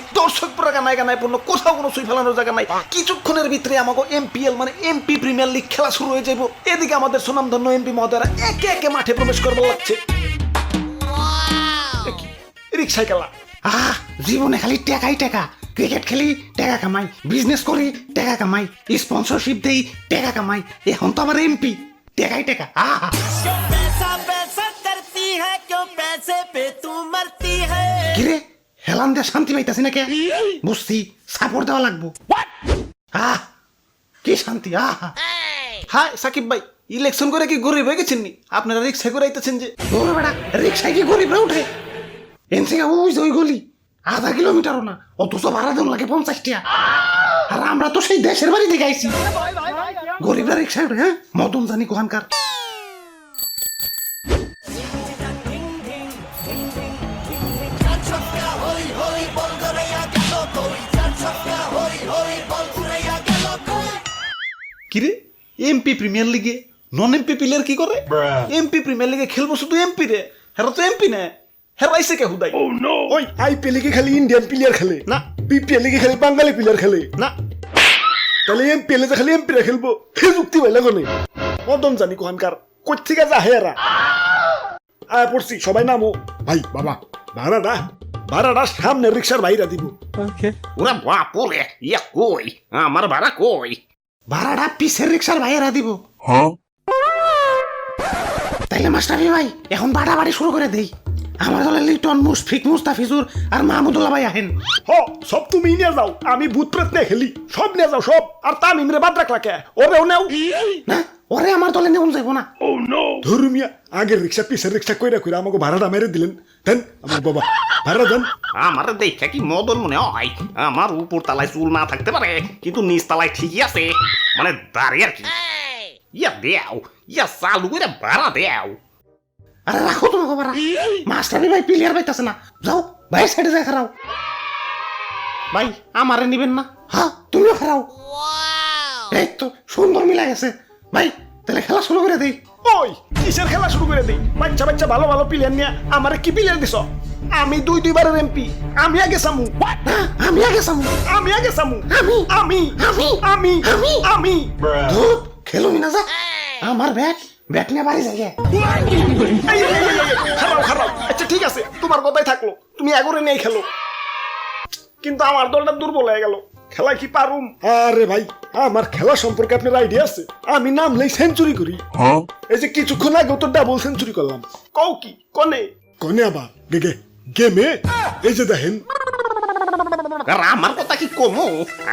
দর্শক পুরা গানায় গানায় পূর্ণ কোথাও কোনো সুই ফেলানোর জায়গা নাই। কিছুক্ষণের ভিতরে আমাকে এমপিএল মানে এমপি প্রিমিয়ার লিগ খেলা শুরু হয়ে যাব এদিকে আমাদের সুনামধন্য এমপি মহোদয়রা একে একে মাঠে প্রবেশ করবার লাগছে রিক্সায় খেলা আহ জীবনে খালি টাকাই টাকা। ক্রিকেট খেলি টাকা কামাই। বিজনেস করি টাকা কামাই। স্পন্সরশিপ দেই টাকা কামাই। এখন তো আমার এমপি টাকাই টাকা। আহ। হেলান দিয়ে শান্তি পাইতাছি না কে বুঝছি সাপোর্ট দেওয়া লাগবো। আহ কি শান্তি আহ। সাকিব ভাই ইলেকশন করে কি গরিব হয়ে গেছেন নি? আপনারা রিক্সা যে। ওরে বেড়া রিক্সায় কি গরিবরা উঠে? এন ওই ওই গলি আধা কিলোমিটারও না অথচ ভাড়া দেন লাগে পঞ্চাশ টাকা আর আমরা তো সেই দেশের বাড়ি থেকে আইছি। গরিবরা রিক্সায় উঠে হ্যাঁ? মদন জানি কোহানকার। কিরে? এমপি প্রিমিয়ার লিগে নন এমপি প্লেয়ার কি করে? এমপি প্রিমিয়ার লিগে খেলব শুধু এমপি রে। হেরা তো এমপি না। হেরা আইসে কে হুদাই ওই আইপিএল কে খালি ইন্ডিয়ান প্লেয়ার খেলে। না। বিপিএল কে খালি বাঙালি প্লেয়ার খেলে। না। তাহলে এমপিএল এ খালি এমপিরা খেলব। ফে যুক্তি পাইলা কোনে? মদন জানি কোহানকার। কোথেকে যা হেরা আয় পড়ছি সবাই নামো। ভাই বাবা ভাড়াটা ভাড়াটা সামনে রিক্সার ভাইরা দিব। ওরা বাপুরে ইয়া কই? আমার ভাড়া কই? ভাড়াটা পিসের রিক্সার ভাইয়েরা দিব। তাইলে মাস্টারি ভাই এখন বাড়াবাড়ি শুরু করে দেই। আমার দলে লিটন মুশফিক মুস্তাফিজুর আর মাহমুদুল্লাহ ভাই আহেন। হ সব তুমি নিয়ে যাও আমি ভূত প্রেত নিয়ে খেলি। সব নিয়ে যাও সব। আর তামিম রে বাদ রাখলা কে ওরেও নেও। না ওরে আমার দলে নেউন যাইব না। ধরুমিয়া আগের রিক্সা পিসের রিক্সা কইরা কইরা আমাকে ভাড়াটা মেরে দিলেন। দেন আমার বাবা ভাড়া দেন। আমার দেখে কি মদন মনে হয়? আমার উপর তালায় চুল না থাকতে পারে কিন্তু নিচ তালায় ঠিকই আছে। মানে দাঁড়িয়ে আর কি। ইয়া দেও ইয়া চালু করে ভাড়া দেও। আরে রাখো তোমাকে ভাড়া মাস্টারি ভাই প্লেয়ার পাইতাছে না। যাও ভাই সাইডে যাই খারাও ভাই আমারে নিবেন না। হ্যাঁ তুমিও খারাও এই তো সুন্দর মিলা গেছে। ভাই তাহলে খেলা শুরু করে দেই। ওই কিসের খেলা শুরু করে দিই? বাচ্চা বাচ্চা ভালো ভালো প্লেয়ার নিয়ে আমারে কি প্লেয়ার দিছ? আমি দুই দুইবারের এমপি আমি আগে সামু। না, আমি আগে সামু। আমি আগে সামু। আমি? আমি। আমি? আমি। আমি? আমি। খেলুমি না যা। আমার ব্যাট। ব্যাট নিয়ে বাড়ি যাই খারাপ খারাপ। আচ্ছা ঠিক আছে। তোমার কথাই থাকল। তুমি এগোরে নেই খেলো। কিন্তু আমার দলটা দুর্বল হয়ে গেল। খেলা কি পারুম? আরে ভাই আমার খেলা সম্পর্কে আপনার আইডিয়া আছে। আমি নামলেই সেঞ্চুরি করি। এই যে কিছুক্ষণ আগে তো ডাবল সেঞ্চুরি করলাম। কও কি? কনে? কনে আবার? গেগে গেমে? এই যে দেখেন। আর আমার কথা কি কমো?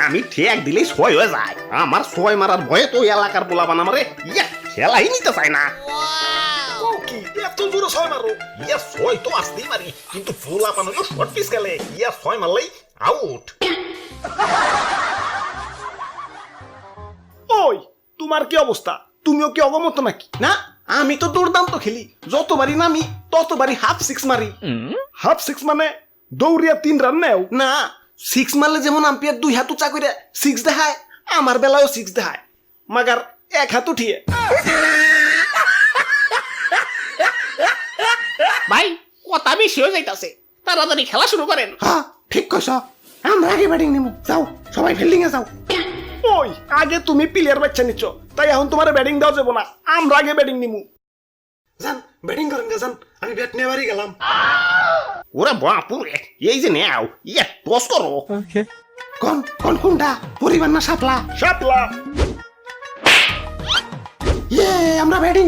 আমি ঠেক দিলেই ছয় হয়ে যায়। আমার ছয় মারার ভয়ে তো এলাকার পোলা বানামারে ইয়া খেলাই নিতে চায় না। কি? এত জোরে ছয় মারো ইয়া ছয় তো আসতেই পারি। কিন্তু পোলা বানানো শর্ট পিস খেলে। ইয়া ছয় মারলেই আউট ওই তোমার কি অবস্থা? তুমিও কি অগমত নাকি? না? আমি তো দুর্দান্ত খেলি। যতবারই নামি ততবারই হাফ সিক্স মারি। হাফ সিক্স মানে দৌড়িয়া তিন রান নেও। না সিক্স মারলে যেমন আম্পিয়ার দুই হাত উঁচা করে সিক্স দেখায় আমার বেলায়ও সিক্স দেখায়। মাগার এক হাত উঠিয়ে। ভাই কথা বেশি হয়ে যাইতাছে। তাড়াতাড়ি খেলা শুরু করেন। হ্যাঁ ঠিক কইছ। আমরা আগে ব্যাটিং নিমু। যাও সবাই ফিল্ডিং এ যাও। ওই আগে তুমি প্লেয়ার বাচ্চা নিচ্ছ তাই এখন তোমার ব্যাটিং দেওয়া যাব না। আমরা আগে ব্যাটিং নিমু। যান ব্যাটিং করেন যান। আমি ব্যাট নিয়ে বাড়ি গেলাম। ওরা বাপুরে এই যে নেও ইয়া টস করো। কোন কোন কোনটা পরিবার না সাপলা? শাপলা ইয়ে আমরা ব্যাটিং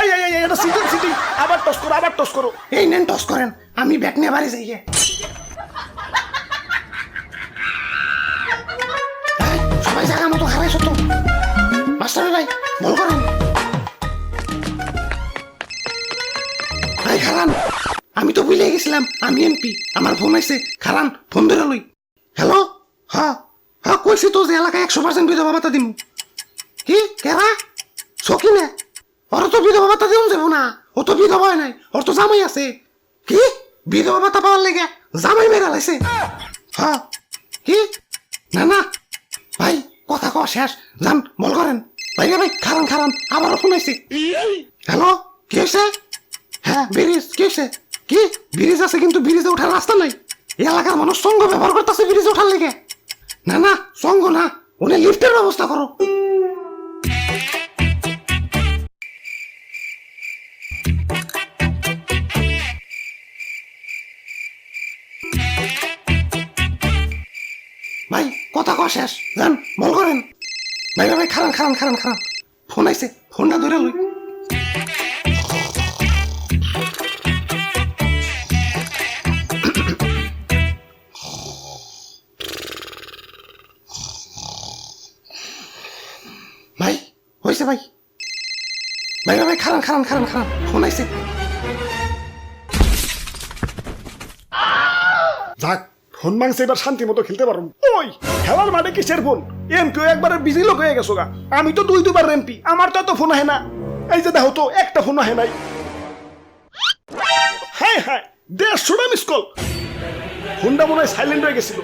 এই এই এটা সিটিং সিটিং আবার টস করো আবার টস করো। এই নেন টস করেন। আমি ব্যাট নিয়ে বাড়ি যাই। এই, সবাই জায়গা মতো হারাইছো তো মাস্টার ভাই বল করেন। ভাই খারান আমি তো ভুলে গেছিলাম আমি এমপি আমার ফোন আইছে খারান ফোন ধরে লই। হ্যালো হ্যাঁ হ্যাঁ কইছি তো যে এলাকায় একশো পার্সেন্ট বিধবা ভাতা দিমু। কি? কেরা? সকিনে ওর তো বিধবা ভাতা দিউন যাব না। ও তো বিধবা নাই ওর তো জামাই আছে। কি? বিধবা ভাতা পাওয়ার লেগে জামাই মেরা লাইছে হ্যাঁ কি? না না। ভাই, কথা কওয়া শেষ। যান বল করেন ভাই ভাই খারান খারান আবারও ফোন আইছে হ্যালো কি হয়েছে হ্যাঁ ব্রিজ কি হয়েছে কি? ব্রিজ আছে, কিন্তু ব্রিজে ওঠার রাস্তা নাই। এলাকার মানুষ সঙ্গ ব্যবহার করতেছে ব্রিজ ওঠার লেগে। না না সঙ্গ না। উনি লিফটের ব্যবস্থা করো ভাই, কথা কওয়া শেষ। যান বল করেন। ভাই ভাই খারান খারান খারান খারান ফোন আইছে, ফোনটা ধরে লই। ভাই হয়েছে ভাই। ভাই ভাই খারান খারান খারান খারান ফোন আইছে। যাক ফোন মাংসে এবার শান্তি মতো খেলতে পারব ওই, খেলার মাঠে কিসের ফোন? এমপি একবারে বিজি লোক হয়ে গেছো গা। আমি তো দুই দুবার এমপি, আমার তো এত ফোন আহে না। এই যে দেখো তো, একটা ফোন আহে নাই। হ্যাঁ হ্যাঁ দেড়শোটা মিস কল ফোনটা মনে হয় সাইলেন্ট হয়ে গেছিল।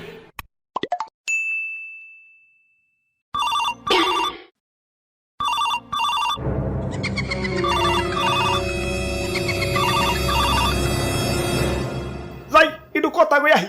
কথা কই আহি